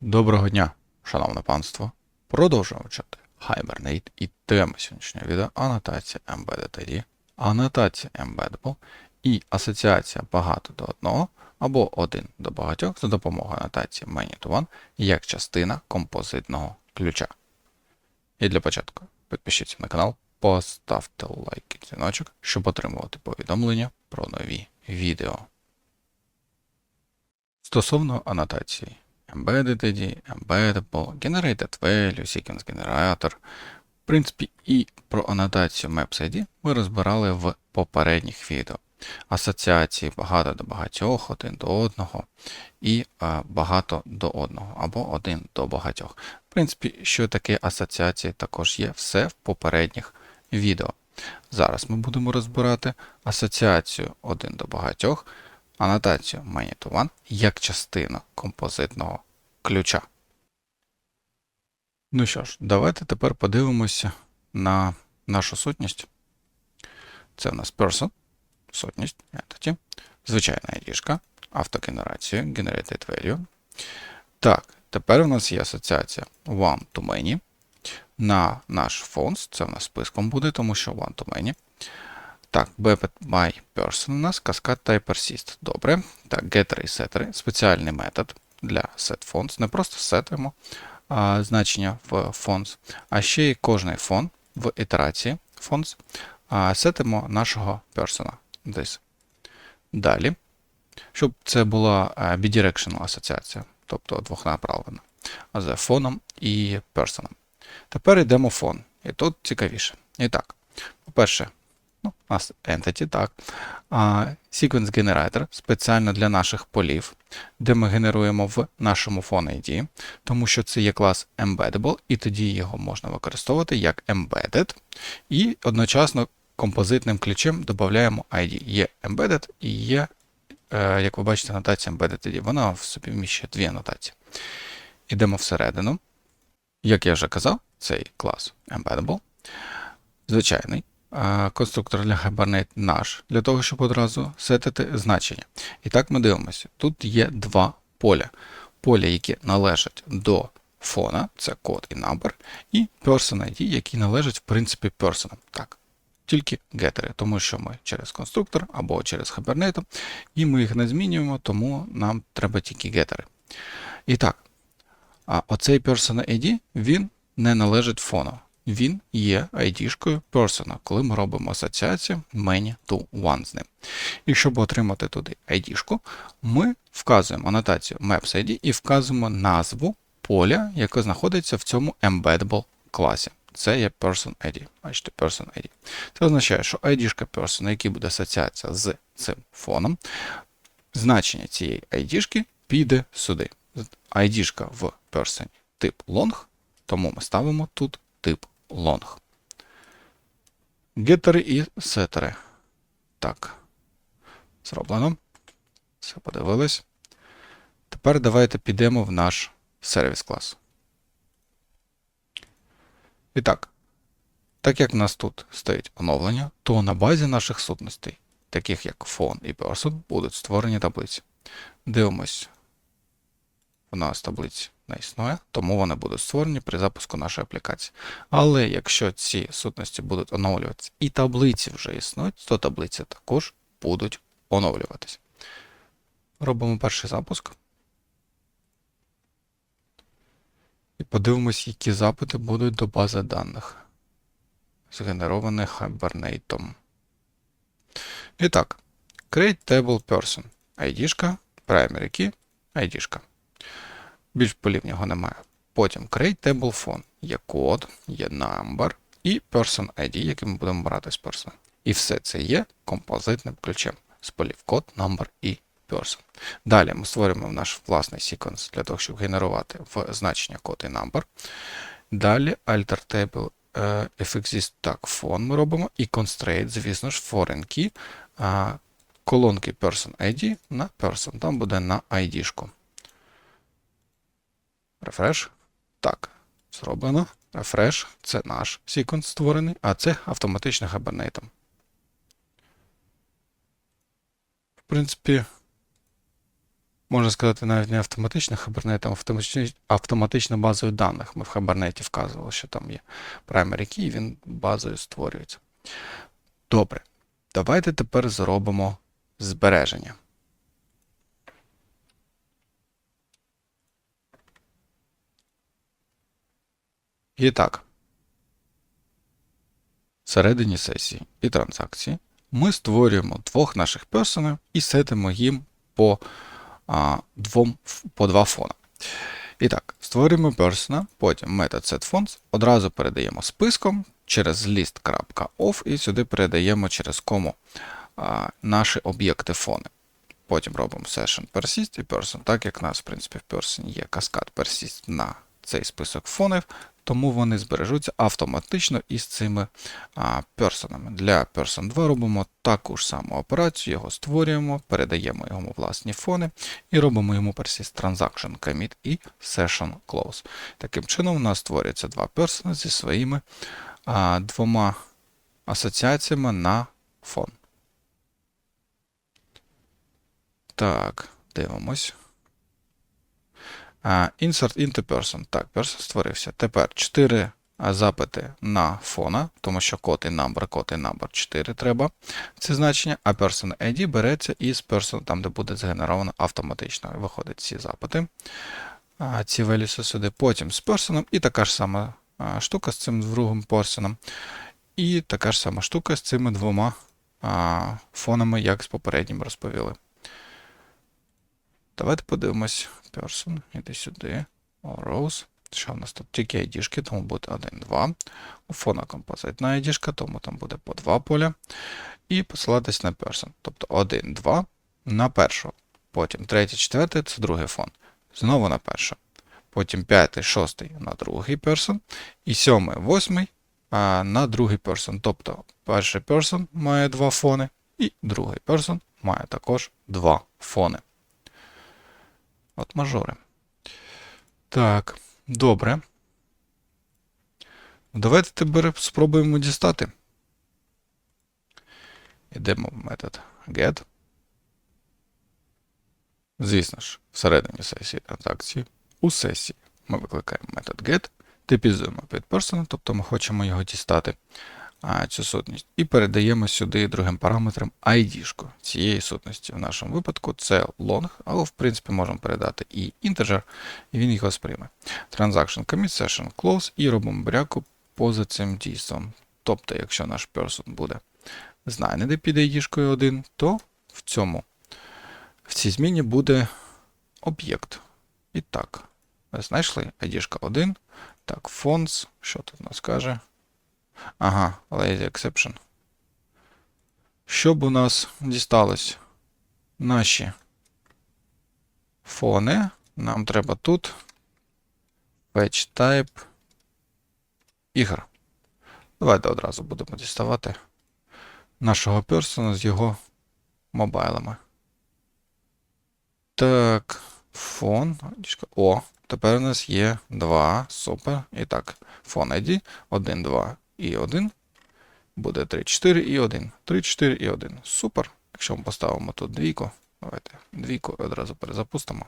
Доброго дня, шановне панство. Продовжуємо вчити Hibernate і тема сьогоднішнього відео анотація ID, анотація Embeddable і асоціація багато до одного або один до багатьох за допомогою анотації Many to One як частина композитного ключа. І для початку підпишіться на канал, поставте лайк і дзвіночок, щоб отримувати повідомлення про нові відео. Стосовно анотації Embedded ID, Embeddable, Generated Value, Sequence Generator. В принципі, і про анотацію Maps ID ми розбирали в попередніх відео. Асоціації багато до багатьох, один до одного і е, багато до одного, або один до багатьох. В принципі, що таке асоціації також є все в попередніх відео. Зараз ми будемо розбирати асоціацію один до багатьох, анотацію Many to One як частину композитного ключа. Ну що ж, давайте тепер подивимося на нашу сутність. Це в нас person, сутність, entity, звичайна ID, автогенерація, generated value. Так, тепер у нас є асоціація one to many. На наш fonts, це в нас списком буде, тому що one to many. Так, by person у нас, каскад type persist. Добре. Так, getter і setter. Спеціальний метод для setFonts. Не просто сетимо а, значення в fonts, а ще й кожний фон в ітерації fonts а, сетимо нашого. This. Далі. Щоб це була bidirectional асоціація, тобто двохнаправлена, з фоном і персоном. Тепер йдемо фон. І тут цікавіше. І так, по-перше, ну, у нас entity, так. Sequence Generator спеціально для наших полів, де ми генеруємо в нашому phone ID, тому що це є клас Embeddable, і тоді його можна використовувати як Embedded. І одночасно композитним ключем додаємо ID. Є Embedded і є, е, як ви бачите, нотація Embedded ID. Вона в собі вміщує дві анотації. Ідемо всередину. Як я вже казав, цей клас Embeddable. Звичайний конструктор для Hibernate наш, для того, щоб одразу сетити значення. І так ми дивимося. Тут є два поля. Поля, які належать до фона, це код і number, і person ID, які належать, в принципі, person. Так. Тільки гетери, тому що ми через конструктор або через Hibernate, і ми їх не змінюємо, тому нам треба тільки гетери. І так, а оцей person ID, він не належить фону. Він є ID-шкою persona, коли ми робимо асоціацію many to one з ним. І щоб отримати туди ID-шку, ми вказуємо анотацію maps ID і вказуємо назву поля, яке знаходиться в цьому embeddable класі. Це є person ID. Бачите, person ID. Це означає, що ID-шка person, на буде асоціація з цим фоном, значення цієї ID-шки піде сюди. ID-шка в person тип long, тому ми ставимо тут тип long. Геттери і сетери. Так. Зроблено. Все подивились. Тепер давайте підемо в наш сервіс клас. І так, так як в нас тут стоїть оновлення, то на базі наших сутностей, таких як phone і person, будуть створені таблиці. Дивимось. У нас таблиці не існує, тому вони будуть створені при запуску нашої аплікації. Але якщо ці сутності будуть оновлюватися і таблиці вже існують, то таблиці також будуть оновлюватися. Робимо перший запуск. І подивимось, які запити будуть до бази даних, згенерованих Hibernate. І так, create table person. ID, primary key, ID. Більш полів нього немає. Потім create table phone. Є код, є number і person ID, який ми будемо брати з person. І все це є композитним ключем з полів код, number і person. Далі ми створюємо наш власний секвенс для того, щоб генерувати в значення код і number. Далі alter table if exist так phone ми робимо і constraint, звісно ж, foreign key колонки person ID на person. Там буде на ID-шку. Refresh. Так, зроблено. Refresh – це наш секвенс створений, а це автоматично Hibernate. В принципі, можна сказати, навіть не автоматично Hibernate, а автоматично, базою даних. Ми в Hibernate вказували, що там є primary key, і він базою створюється. Добре. Давайте тепер зробимо збереження. І так. Всередині сесії і транзакції ми створюємо двох наших персонів і сетимо їм по, а, двом, по два фона. І так, створюємо персона, потім метод setFonts, одразу передаємо списком через list.off і сюди передаємо через кому а, наші об'єкти фони. Потім робимо session persist і person, так як у нас, в принципі, в person є каскад persist на цей список фонів, тому вони збережуться автоматично із цими а, персонами. Для person 2 робимо таку ж саму операцію, його створюємо, передаємо йому власні фони і робимо йому persist transaction commit і session close. Таким чином, у нас створюється два персони зі своїми а, двома асоціаціями на фон. Так, дивимось. Insert into person. Так, person створився. Тепер 4 запити на фона, тому що код і number, код і number 4 треба. Це значення, а person ID береться із person, там, де буде згенеровано автоматично. Виходять ці запити. Ці values сюди. Потім з person і така ж сама штука з цим другим person. І така ж сама штука з цими двома фонами, як з попереднім розповіли. Давайте подивимось. Person, іди сюди. Rows. Що в нас тут? Тільки ID, тому буде 1, 2. У фона композитна ID, тому там буде по 2 поля. І посилатись на person. Тобто 1, 2 на першу. Потім 3, 4 це другий фон. Знову на першу. Потім 5, 6 на другий person. І 7, 8 на другий person. Тобто перший person має два фони, і другий person має також два фони. От мажори. Так, добре. Давайте тепер спробуємо дістати. Йдемо в метод get. Звісно ж, всередині сесії транзакції. У сесії ми викликаємо метод get, типізуємо під person, тобто ми хочемо його дістати цю сутність, і передаємо сюди другим параметром ID цієї сутності. В нашому випадку це long, але в принципі можемо передати і integer, і він його сприйме. Transaction commit session close і робимо бряку поза цим дійством. Тобто, якщо наш person буде знайдений під ID 1, то в цьому в цій зміні буде об'єкт. І так, знайшли ID 1. Так, fonts, що тут у нас каже? Ага, lazy exception. Щоб у нас дістались наші фони, нам треба тут fetch type ігор. Давайте одразу будемо діставати нашого персона з його мобайлами. Так, фон. О, тепер у нас є два. Супер. І так, фон ID 1, 2 і 1. Буде 3, 4 і 1. 3, 4 і 1. Супер. Якщо ми поставимо тут двійку, давайте двійку одразу перезапустимо.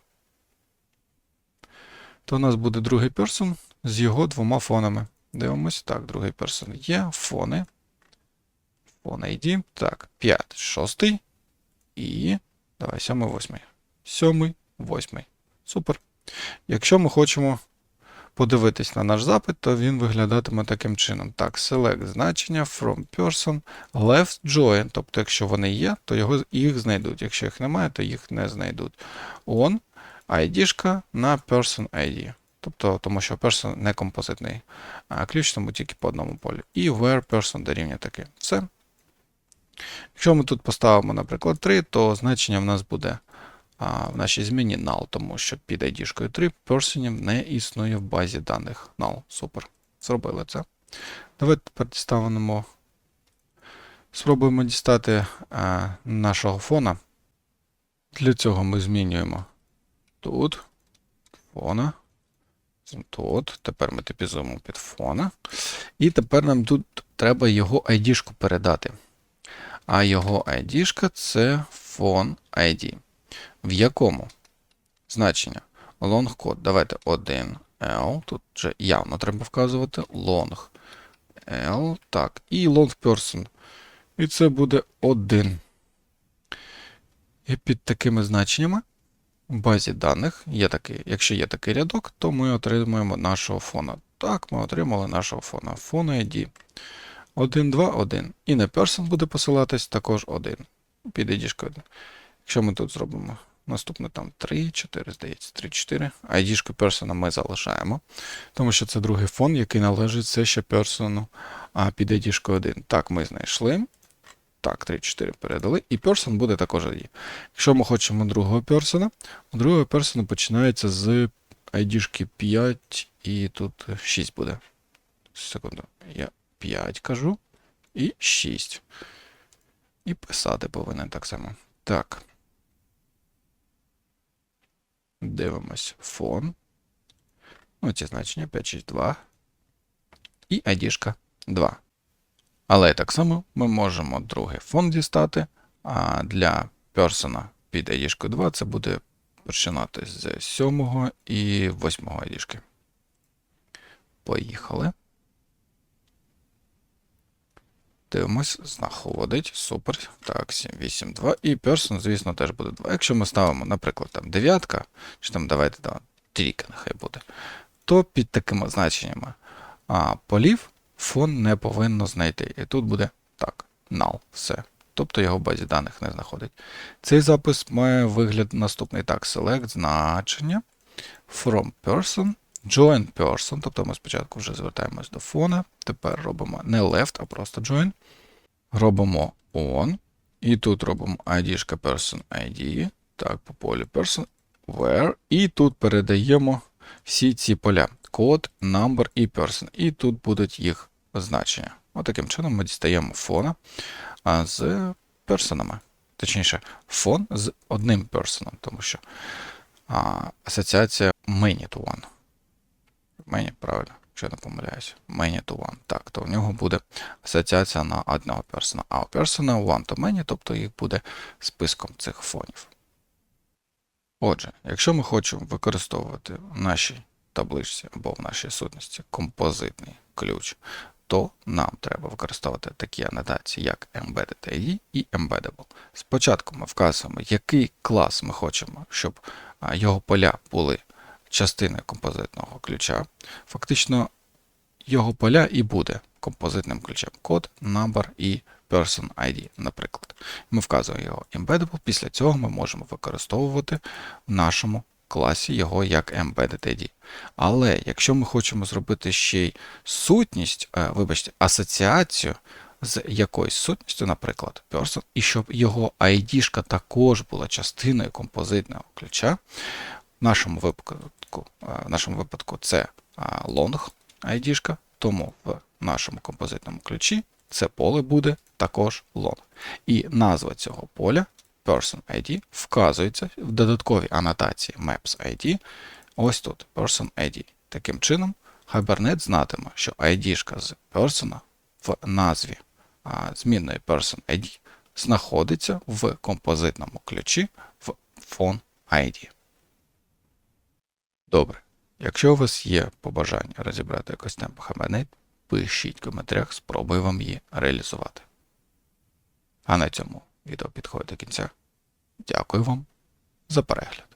То у нас буде другий персон з його двома фонами. Дивимося. Так, другий персон є. Фони. Фон ID. Так, 5, 6. І. Давай, 7, 8. 7, 8. Супер. Якщо ми хочемо подивитись на наш запит, то він виглядатиме таким чином. Так, select значення from person left join. Тобто, якщо вони є, то його, їх знайдуть. Якщо їх немає, то їх не знайдуть. On ID на person ID. Тобто, тому що person не композитний ключ, тому тільки по одному полю. І where person дорівнює таке. Все. Якщо ми тут поставимо, наприклад, 3, то значення в нас буде в нашій зміні null, тому що під ID 3 персонів не існує в базі даних null. Супер. Зробили це. Давайте тепер дістанемо. Спробуємо дістати а, нашого фона. Для цього ми змінюємо тут фона. Тут. Тепер ми типізуємо під фона. І тепер нам тут треба його ID передати. А його ID це фон ID в якому значення. Long код. Давайте 1L. Тут вже явно треба вказувати. Long L. Так. І long person. І це буде 1. І під такими значеннями в базі даних є такий, якщо є такий рядок, то ми отримуємо нашого фона. Так, ми отримали нашого фона. Фон ID 1, 2, 1. І на person буде посилатись також 1. Під ID 1. Якщо ми тут зробимо наступне там 3, 4, здається, 3, 4. ID person ми залишаємо, тому що це другий фон, який належить все ще персону а під ID 1. Так, ми знайшли. Так, 3, 4 передали. І person буде також ID. Якщо ми хочемо другого персона, у другого персона починається з ID 5 і тут 6 буде. Секунду. Я 5 кажу. І 6. І писати повинен так само. Так. Дивимось фон. Оці значення 562. І ID 2. Але так само ми можемо другий фон дістати. А для персона під ID 2 це буде починати з 7 і 8 ID. Поїхали. Дивимось, знаходить. Супер. Так, 7, 8, 2. І person, звісно, теж буде 2. Якщо ми ставимо, наприклад, там дев'ятка, чи там давайте там, трійка нехай буде, то під такими значеннями а, полів фон не повинно знайти. І тут буде так, null, все. Тобто його в базі даних не знаходить. Цей запис має вигляд наступний. Так, select значення from person, join person. Тобто ми спочатку вже звертаємось до фона. Тепер робимо не left, а просто join. Робимо on. І тут робимо ID person ID. Так, по полі person where. І тут передаємо всі ці поля. Код, number і person. І тут будуть їх значення. Отаким чином ми дістаємо фона з персонами. Точніше, фон з одним персоном, тому що а, асоціація many to one. Many, правильно, якщо я не помиляюся. Many to one. Так, то в нього буде асоціація на одного персона. А у персона one to many, тобто їх буде списком цих фонів. Отже, якщо ми хочемо використовувати в нашій табличці або в нашій сутності композитний ключ, то нам треба використовувати такі анотації, як Embedded ID і Embeddable. Спочатку ми вказуємо, який клас ми хочемо, щоб його поля були частиною композитного ключа. Фактично, його поля і буде композитним ключем. Код, number і person ID, наприклад. Ми вказуємо його Embeddable, після цього ми можемо використовувати в нашому класі його як Embedded ID. Але якщо ми хочемо зробити ще й сутність, е, вибачте, асоціацію з якоюсь сутністю, наприклад, person, і щоб його ID також була частиною композитного ключа, в нашому випадку е, в нашому випадку це е, long ID, тому в нашому композитному ключі це поле буде також long. І назва цього поля Person ID вказується в додатковій анотації Maps ID. Ось тут Person ID. Таким чином, Hibernate знатиме, що ID з Person в назві а, змінної Person ID знаходиться в композитному ключі в Phone ID. Добре. Якщо у вас є побажання розібрати якось темп Hibernate, пишіть в коментарях, спробую вам її реалізувати. А на цьому відео підходить до кінця. Дякую вам за перегляд.